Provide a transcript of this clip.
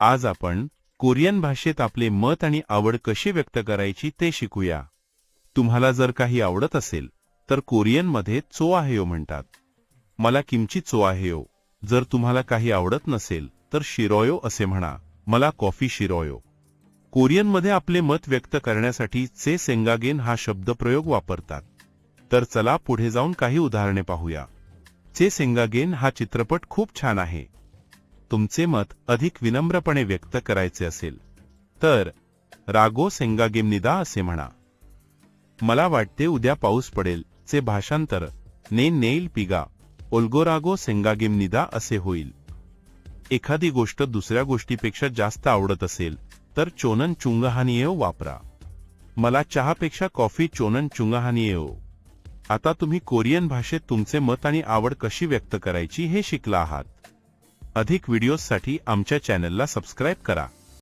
आज आपण कोरियन भाषेत आपले मत आणि आवड कशी व्यक्त करायची ते शिकूया. तुम्हाला जर काही आवडत असेल तर कोरियनमध्ये चो आहेयो म्हणतात. मला किमची चो आहेयो जर तुम्हाला काही आवडत नसेल तर शिरोयो असे म्हणा मला कॉफी शिरोयो कोरियनमध्ये आपले मत व्यक्त करण्यासाठी चे सेंगागेन हा शब्दप्रयोग वापरतात. तर चला पुढे जाऊन काही उदाहरणे पाहूया. चे सेंगागेन हा चित्रपट खूप छान आहे. तुमचे मत अधिक विनम्रपणे व्यक्त करायचे असेल तर रागो सेंगागेम निदा असे म्हणा. मला वाटते उद्या पाऊस पडेल चे भाषांतर ने नेईल पिगा ओल्गोरागो सेंगागेम निदा असे होईल. एखादी गोष्ट दुसऱ्या गोष्टीपेक्षा जास्त आवडत असेल तर चोनन चुंगहानियो वापरा. मला चहापेक्षा कॉफी चोनन चुंगहानियो आता तुम्ही कोरियन भाषेत तुमचे मत आणि आवड कशी व्यक्त करायची हे शिकला आहात. अधिक व्हिडिओजसाठी आमच्या चॅनलला सबस्क्राईब करा.